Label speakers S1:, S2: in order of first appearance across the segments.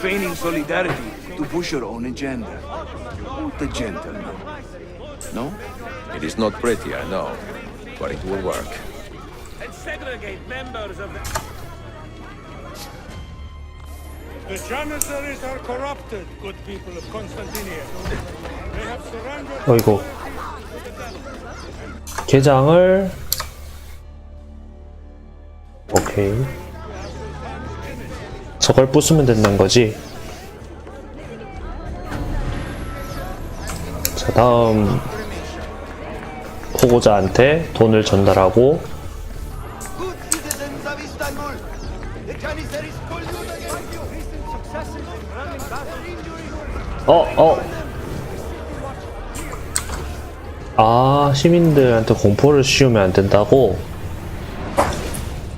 S1: feigning solidarity to push your own agenda. The gentleman. No?
S2: It is not pretty, I know, but it will work.
S3: and segregate members of the.
S4: The Janissaries are corrupted, good people of Constantinia. They have surrendered
S5: 어이구 게장을 오케이 저걸 부수면 된다는 거지 자 다음 보고자한테 돈을 전달하고. 어, 어. 아, 시민들한테 공포를 씌우면 안 된다고?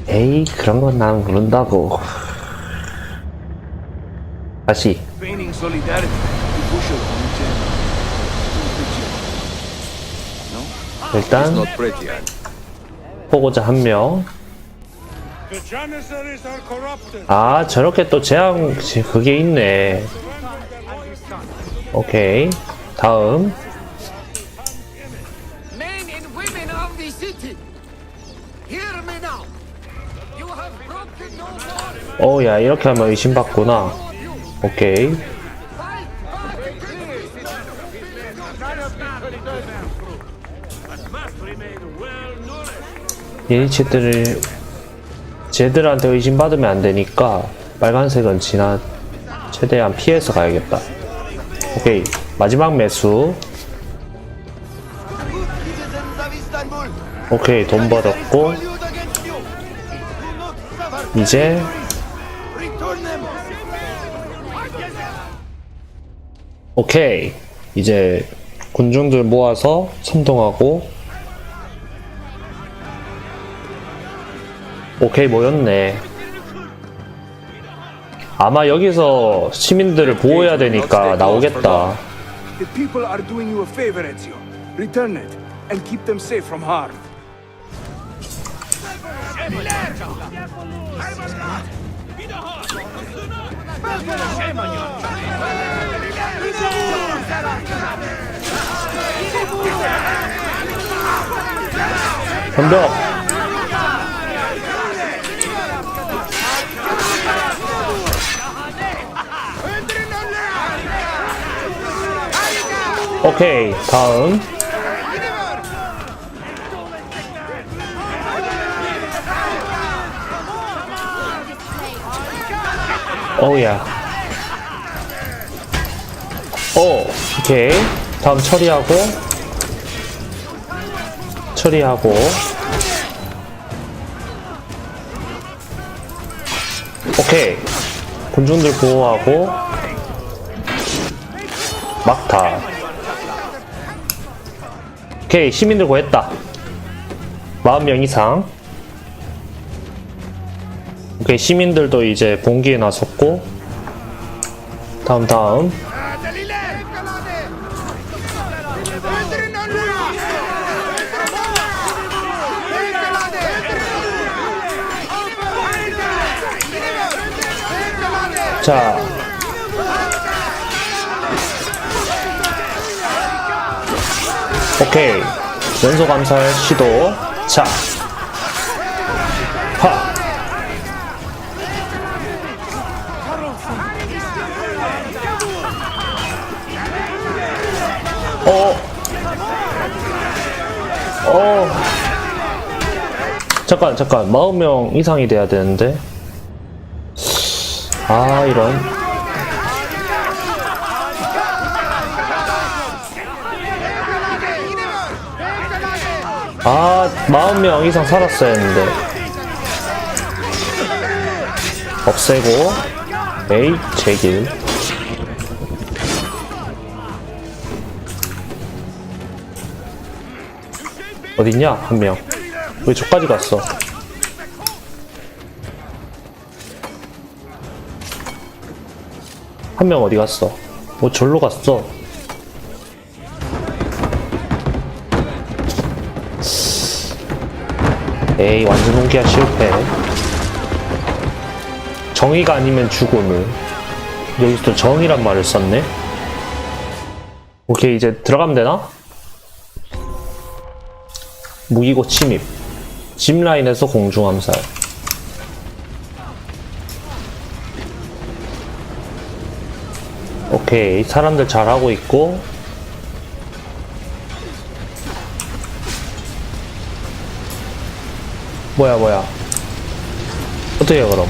S5: 에이, 그런 건 난 모른다고. 다시.
S1: Feigning solidarity to push your own agenda. Gentleman.
S5: 일단, 보고자 한 명. 아, 저렇게 또 제한, 그게 있네. 오케이. 다음.
S6: Men and women of the city, hear me now. You have broken no law.
S5: 어, 야, 이렇게 하면 의심받구나. 오케이. 예니치들을 쟤들한테 의심받으면 안 되니까 빨간색은 지나 최대한 피해서 가야겠다. 오케이 마지막 매수. 오케이 돈 벌었고. 이제 오케이. 이제 군중들 모아서 선동하고. 오케이 모였네. 아마 여기서 시민들을 보호해야 되니까 나오겠다. 덤벼! 오케이, 다음. 오야. 오, 오케이. 다음 처리하고. 처리하고. 오케이. 군중들 보호하고. 막타. 오케이. 시민들 구했다. 40명 이상. 오케이. 시민들도 이제 봉기에 나섰고. 다음, 다음. 자. 오케이. 연속 암살 시도. 자. 하. 어. 어. 잠깐, 잠깐. 40명 이상이 돼야 되는데. 아, 이런. 아, 40명 이상 살았어야 했는데. 없애고, 에이, 제길. 어딨냐? 한 명. 왜 저까지 갔어? 한 명 어디 갔어? 뭐 절로 갔어? 에이 완전 홍기야 실패 정의가 아니면 죽음을 여기서 또 정이란 말을 썼네. 오케이, 이제 들어가면 되나? 무기고 침입. 짚라인에서 공중암살. 오케이, 사람들 잘하고 있고. 뭐야, 뭐야. 어떻게 해, 그럼?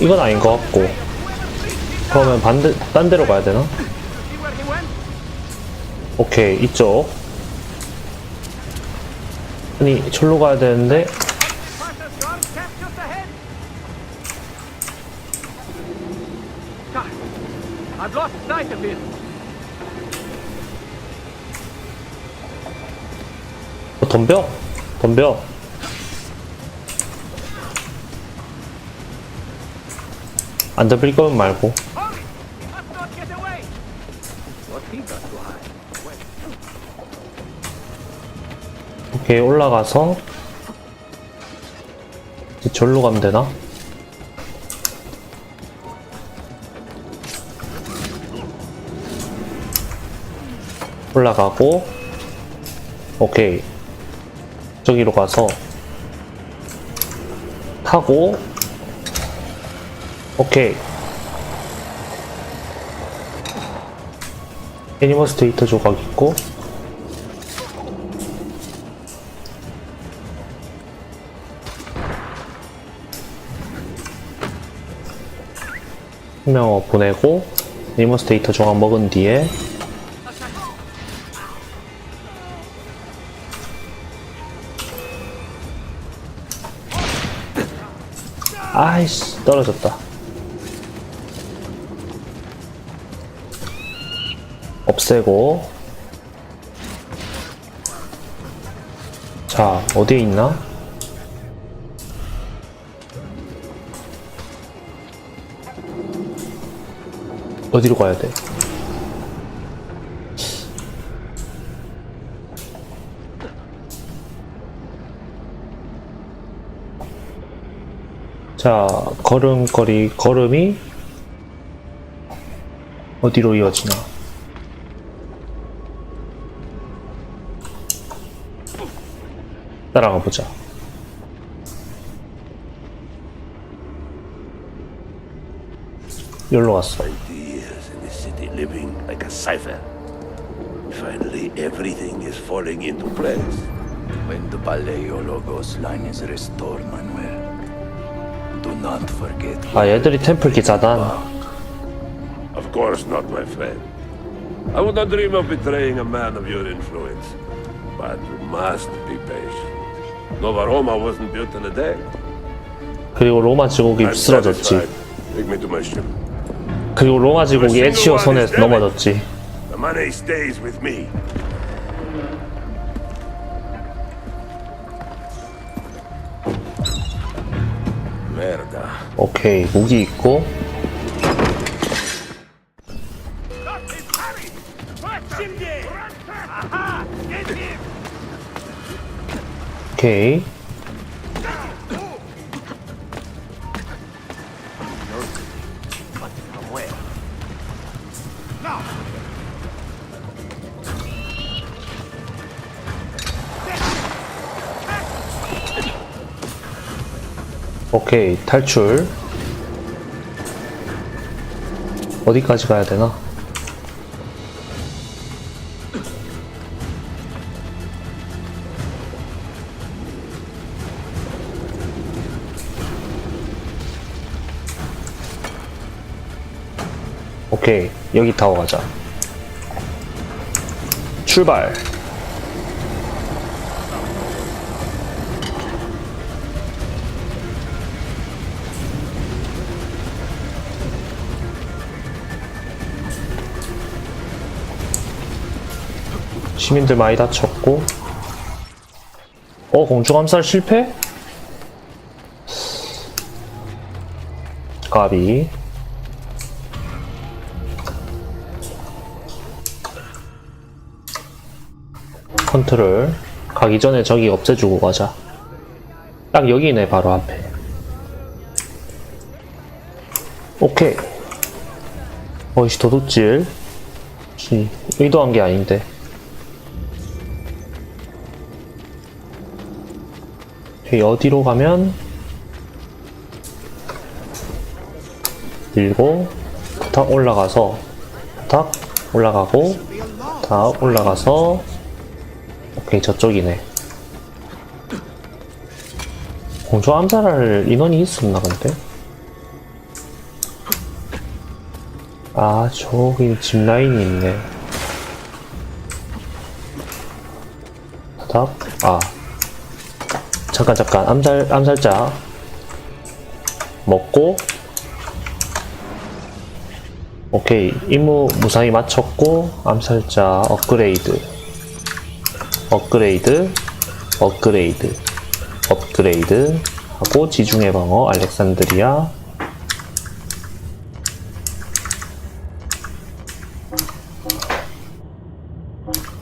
S5: 이건 아닌 것 같고. 그러면 반대, 딴 데로 가야 되나? 오케이, 이쪽. 아니, 절로 가야 되는데. 어, 덤벼? 덤벼. 안 덤빌 거면 말고. 오케이, 올라가서, 이제 절로 가면 되나? 올라가고, 오케이. 저기로 가서, 타고, 오케이. 애니머스 데이터 조각 있고, 한명 보내고 리머스 데이터 조각 먹은 뒤에. 아이씨 떨어졌다 없애고 자 어디에 있나? 어디로 가야 돼? 자, 걸음걸이, 걸음이 어디로 이어지나? 따라가 보자. 여기로 갔어.
S7: years in the city living like a cipher. Finally, everything is falling into place.
S1: When the Paleologos line is restored, Manuel, do not forget.
S5: 아, 얘들이 템플 기사단.
S7: Of course not, my friend. I would not dream of betraying a man of your influence. But you must be patient. Nova Roma wasn't built in a day.
S5: 그리고 로마 제국이 쓰러졌지.
S7: satisfied. Take me to my ship.
S5: 그리고 로마 제국이 에치오 손에 넘어졌지.
S7: The money stays with me. Merda.
S5: 오케이, 무기 있고. 오케이. 오케이, 탈출. 어디까지 가야 되나? 오케이, 여기 타고 가자. 출발. 시민들 많이 다쳤고. 어, 공중암살 실패? 까비. 컨트롤 가기 전에 저기 없애주고 가자. 딱 여기네 바로 앞에. 오케이. 어이씨 도둑질. 씨, 의도한 게 아닌데. 저기 어디로 가면? 밀고 탁 올라가서 탁 올라가고 탁 올라가서 오케이 저쪽이네. 공조 암살할 인원이 있었나 근데? 아 저기 집 라인이 있네. 탁 아. 잠깐 잠깐. 암살 암살자. 먹고. 오케이. 임무 무사히 마쳤고 암살자 업그레이드 업그레이드 업그레이드 업그레이드 하고 지중해 방어 알렉산드리아.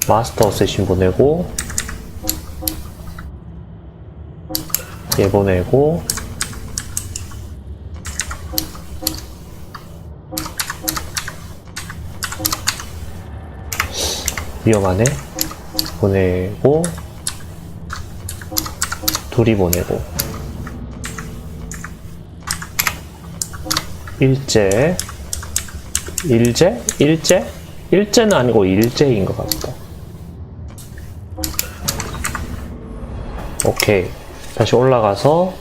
S5: 마스터 어쌔신 보내고 얘 보내고. 위험하네 보내고 둘이 보내고 일제 일제? 일제? 일제는 아니고 일제인 것 같다 오케이 다시 올라가서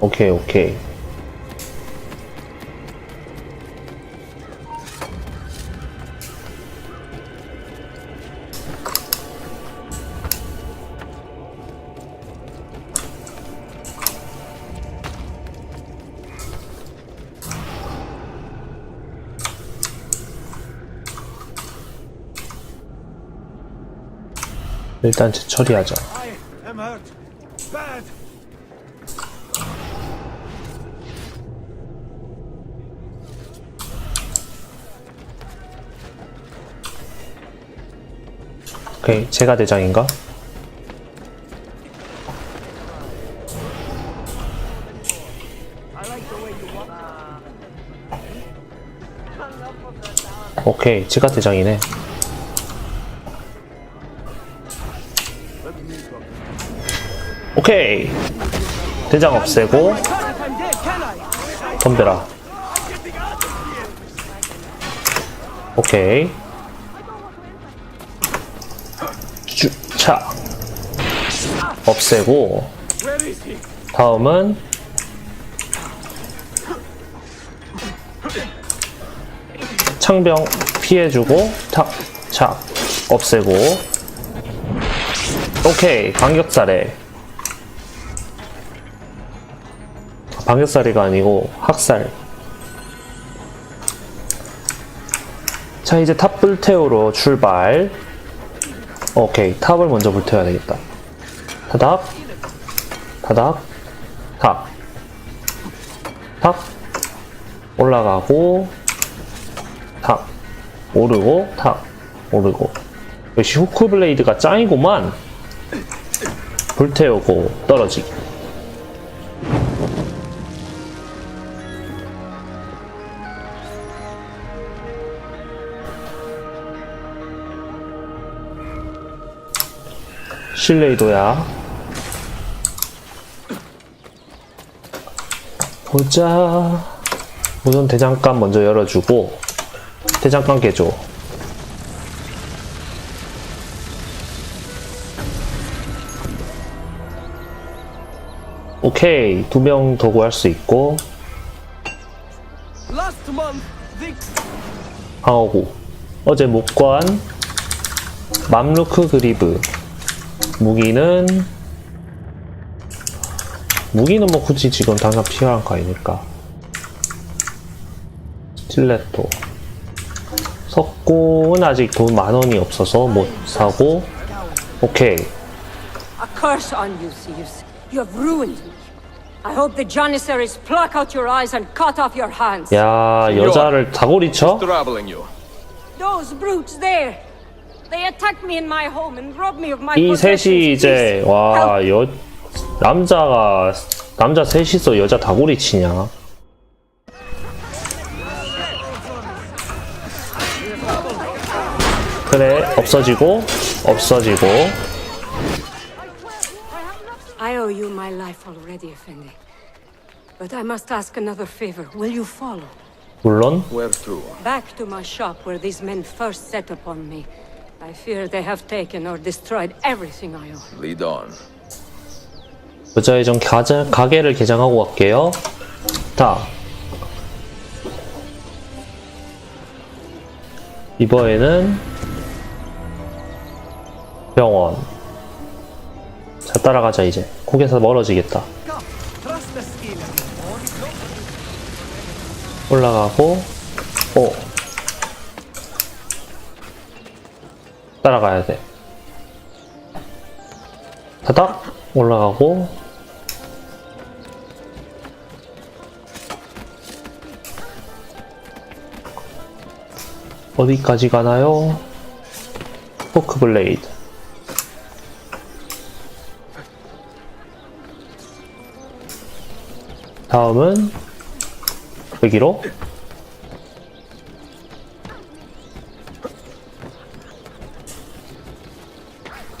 S5: 오케이 오케이 일단 제 처리하자. 오케이 제가 대장인가? 오케이 제가 대장이네 오케이. 대장 없애고? 덤벼라. 오케이. 쭈차. 없애고? 다음은 창병 피해주고 탁착 없애고. 오케이. 반격살해 반격살이가 아니고 학살 자 이제 탑 불태우러 출발 오케이 탑을 먼저 불태워야 되겠다 타닥 타닥 탑. 탑. 올라가고, 탑. 오르고, 탑. 오르고. 역시 후크 블레이드가 짱이구만. 불태우고, 떨어지기. 실레이도야. 보자. 우선 대장간 먼저 열어주고 대장간 깨줘. 오케이 두 명 더 구할 수 있고 방어구 어제 목관 맘루크 그리브 무기는 무기는 뭐 굳이 지금 당장 필요한 거 아니니까 스틸레토 석고는 아직 돈 만원이 없어서 못 사고 오케이
S8: A curse on you, Seers. You have ruined me. I hope the Janissaries pluck out your eyes and cut off your hands.
S5: 야 여자를 다구리 쳐?
S2: Troubling you.
S8: Those brutes there.
S5: 이
S8: possessions.
S5: 셋이 이제 와
S8: help.
S5: 여 남자가 남자 셋이서 여자 다구리 치냐? 그래 없어지고 없어지고
S8: I owe you my life already, Effendi. But I must ask another favor. Will you follow?
S5: 물론
S2: Where to?
S8: Back to my shop where these men first set upon me. I fear they have taken or destroyed everything I own.
S2: Lead on.
S5: 여자의 전 가게, 가게를 개장하고 갈게요. 자. 이번에는 병원. 자, 따라가자, 이제. 거기서 멀어지겠다. 올라가고, 오. 따라가야 돼. 다닥! 올라가고, 어디까지 가나요? 포크 블레이드. 다음은 여기로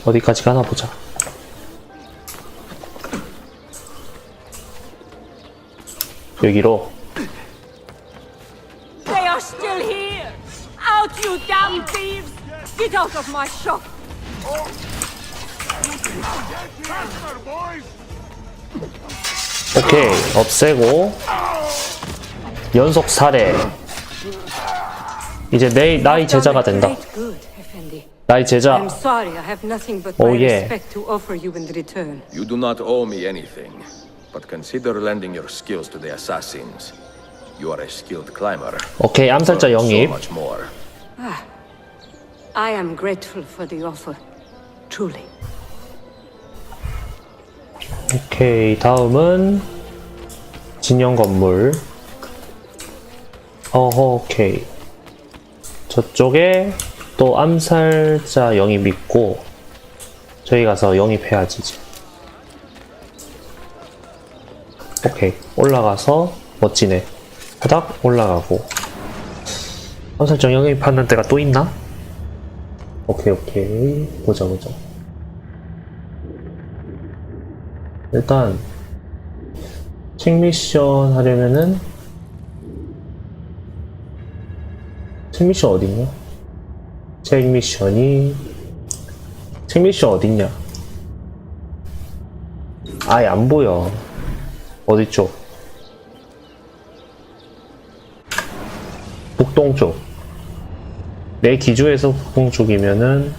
S5: 어디까지 가나 보자. 여기로
S8: They are still here! Out, you damn thieves! Get out of my shop!
S5: 오케이 없애고 연속 살해 이제 내 나의 제자가 된다. 나의 제자
S8: I'm sorry, I have nothing but
S5: Oh,
S8: my
S5: yeah.
S8: respect to offer you in return.
S2: You do not owe me anything, but consider lending your skills to the assassins. You are a skilled climber.
S5: 오케이 암살자
S2: So
S5: 영입
S2: much more.
S8: I am grateful for the offer. Truly.
S5: 오케이 다음은 진영 건물 어허 오케이 저쪽에 또 암살자 영입 있고 저희 가서 영입해야지 오케이. 올라가서 멋지네. 바닥 올라가고. 암살자 영입하는 데가 또 있나? 오케이 오케이. 보자 보자. 일단 책 미션 하려면은 책 미션 어딨냐? 책 미션이 책 미션 어딨냐? 아예 안 보여 어디쪽? 북동쪽 내 기주에서 북동쪽이면은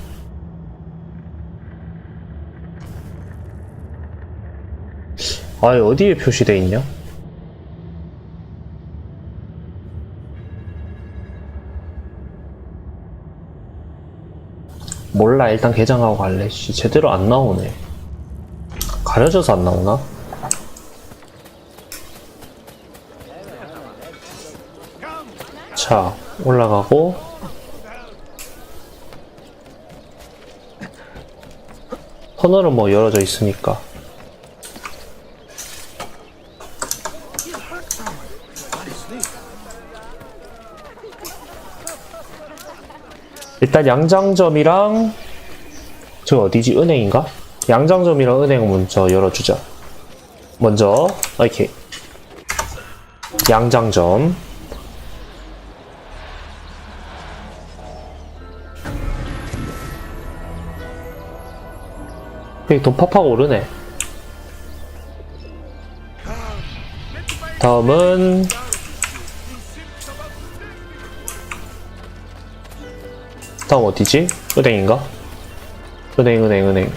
S5: 아 어디에 표시돼 있냐? 몰라 일단 개장하고 갈래? 씨 제대로 안 나오네. 가려져서 안 나오나? 자 올라가고. 터널은 뭐 열어져 있으니까 일단 양장점이랑 저 어디지 은행인가? 양장점이랑 은행 먼저 열어주자. 먼저 이렇게 양장점 여기 돈 팍팍 오르네. 다음은 다음 어디지? 은행인가? 은행, 은행, 은행.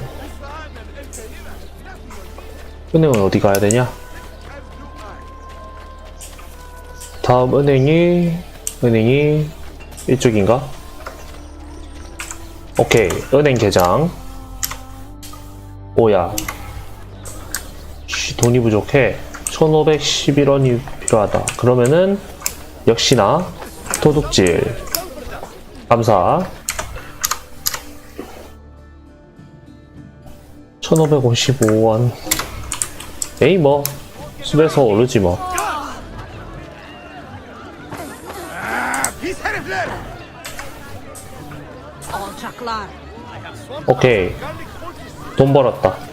S5: 은행은 어디 가야 되냐? 다음 은행이, 은행이 이쪽인가? 오케이, 은행 계장. 오야. 씨, 돈이 부족해. 1511원이 필요하다. 그러면은 역시나 도둑질 감사 1555원. 에이 뭐 숲에서 오르지 뭐. 오케이. 돈 벌었다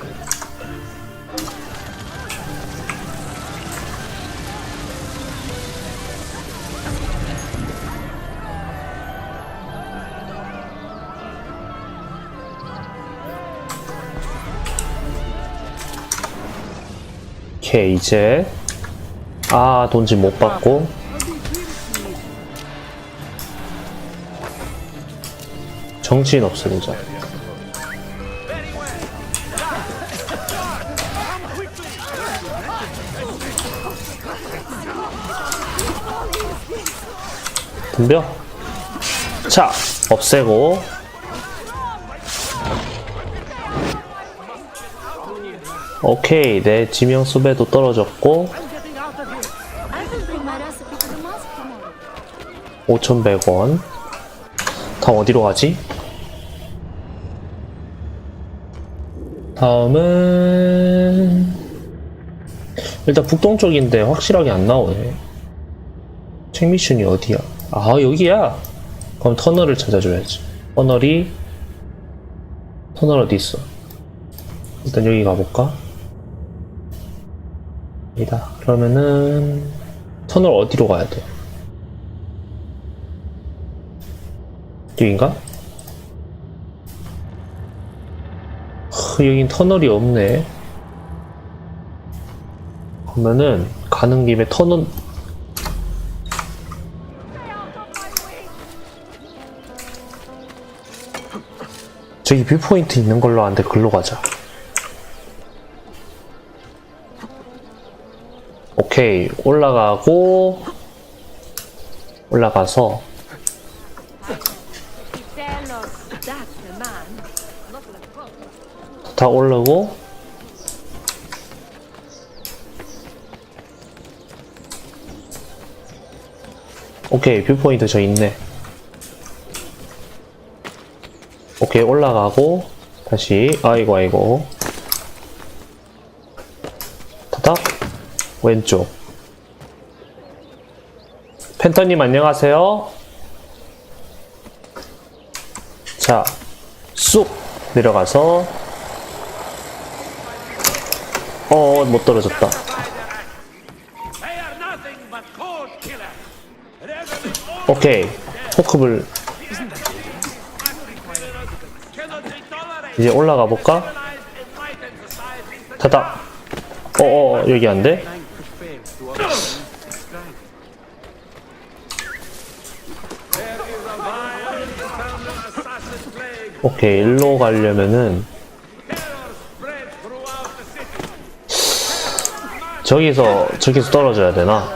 S5: 오케이 이제 아 돈지 못 받고. 정치인 없애보자 덤벼. 자 없애고 오케이 내 지명 수배도 떨어졌고
S9: I will bring my recipe to the mosque tomorrow.
S5: 5,100원 다음 어디로 가지? 다음은 일단 북동쪽인데 확실하게 안 나오네 책 미션이 어디야? 아 여기야 그럼 터널을 찾아줘야지 터널이 터널 어디 있어? 일단 여기 가볼까? 아니다 그러면은 터널 어디로 가야 돼? 여긴가? 흐, 여긴 터널이 없네. 그러면은 가는 김에 터널 저기 뷰포인트 있는 걸로 아는데 글로 가자. 오케이 올라가고 올라가서. 다 오르고. 오케이 뷰포인트 저 있네. 오케이 올라가고 다시. 아이고 아이고 타닥 왼쪽 펜터님 안녕하세요 자쑥 내려가서 어, 못 떨어졌다. 오케이. 포크블. 이제 올라가 볼까? 타다. 어어, 여기 안 돼? 오케이, 일로 가려면은 저기서 저기서 떨어져야 되나?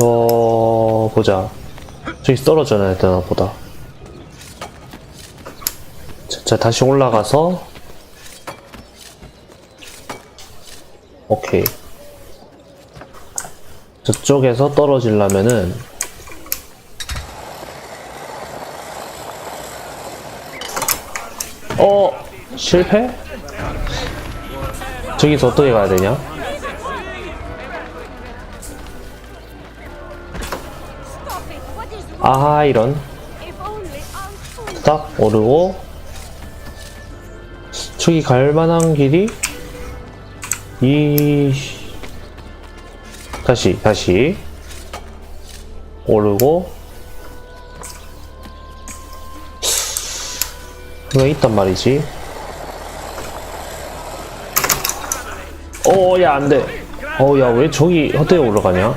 S5: 어 보자. 저기서 떨어져야 되나 보다. 자, 자 다시 올라가서 오케이. 저쪽에서 떨어지려면은 어 실패? 저기서 어떻게 가야 되냐?
S8: Stop it! What is wrong?
S5: 아 이런 딱 오르고 저기 갈 만한 길이 이 다시 다시 오르고 왜 있단 말이지? 어, 야, 안 돼. 어, 야, 왜 저기 헛되게 올라가냐?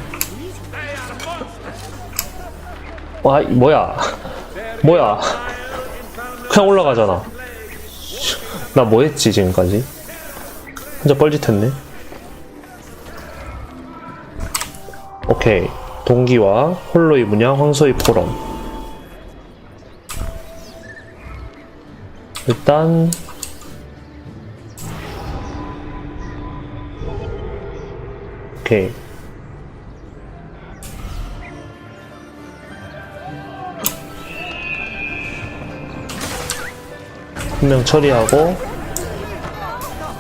S5: 와, 이- 뭐야. 뭐야. 그냥 올라가잖아. 나 뭐 했지, 지금까지? 혼자 뻘짓했네. 오케이. 동기와 홀로의 문양, 황소의 포럼. 일단 오케이. 한 명 처리하고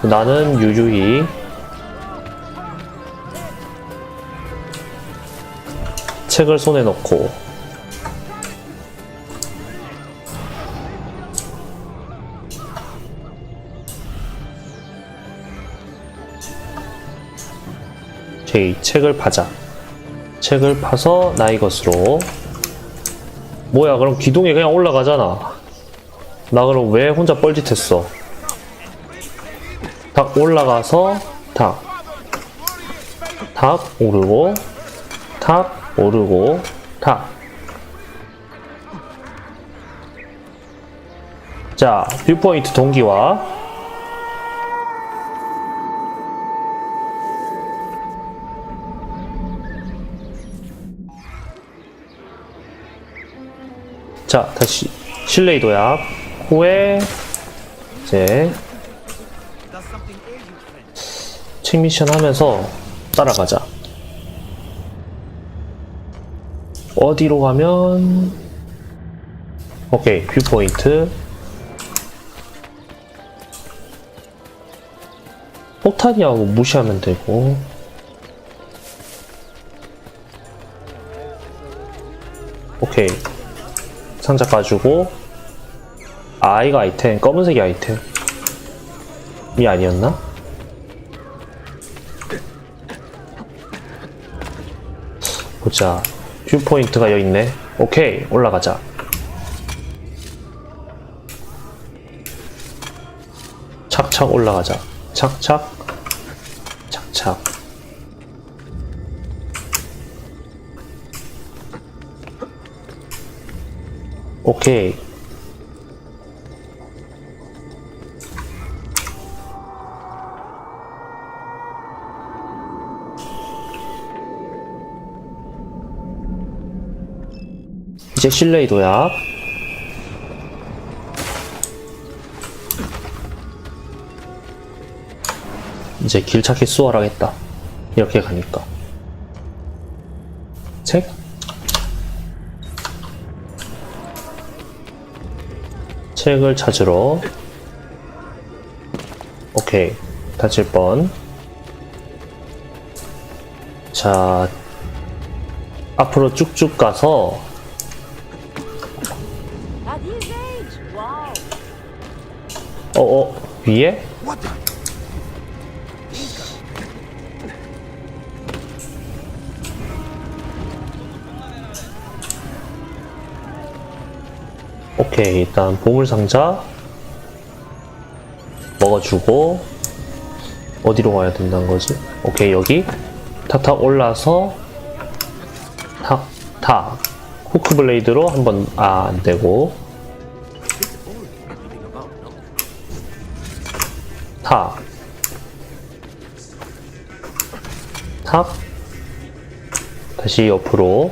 S5: 나는 유유히 책을 손에 넣고 책을 파자. 책을 파서 나의 것으로. 뭐야 그럼 기둥에 그냥 올라가잖아. 나 그럼 왜 혼자 뻘짓했어? 탁 올라가서 탁탁 오르고 탁 오르고 탁 자, 뷰포인트 동기화 자, 다시. 실내이 도약. 후에 이제 책 미션 하면서 따라가자. 어디로 가면? 오케이 뷰포인트. 폭탄이하고 무시하면 되고. 오케이 상자 가지고 아 이거 아이템 검은색이 아이템. 이 아니었나? 보자. 뷰포인트가 여기 있네. 오케이 올라가자. 착착 올라가자. 착착 오케이. 이제 실내의 도약. 이제 길 찾기 수월하겠다. 이렇게 가니까. 책? 책을 찾으러 오케이 다칠 뻔 자, 앞으로 쭉쭉 가서
S8: At his age, wow.
S5: 어, 어, 위에? 오케이, 일단 보물상자 먹어주고 어디로 가야 된다는 거지? 오케이, 여기 탁탁 올라서 탁, 탁 후크 블레이드로 한번 아, 안 되고 탑. 탑. 다시 옆으로.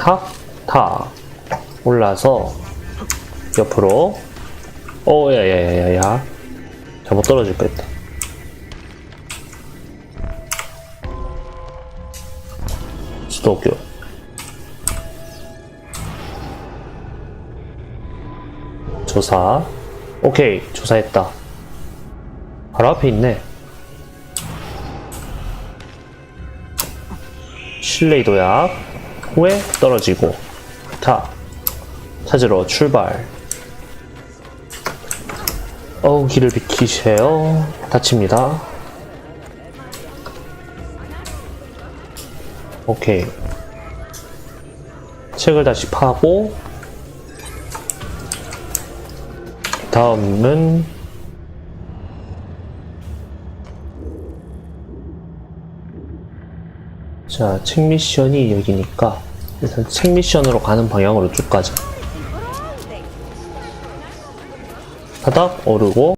S5: 탑. 탑. 올라서 옆으로. 오, 야, 야, 야, 야, 야. 잘못 떨어질 뻔했다. 수도교. 조사. 오케이, 조사했다. 바로 앞에 있네. 실내이 도약. 후에 떨어지고. 타. 찾으러 출발. 어우, 길을 비키세요. 다칩니다. 오케이. 책을 다시 파고, 다음은 자, 책 미션이 여기니까 일단 책 미션으로 가는 방향으로 쭉 가자. 바닥 오르고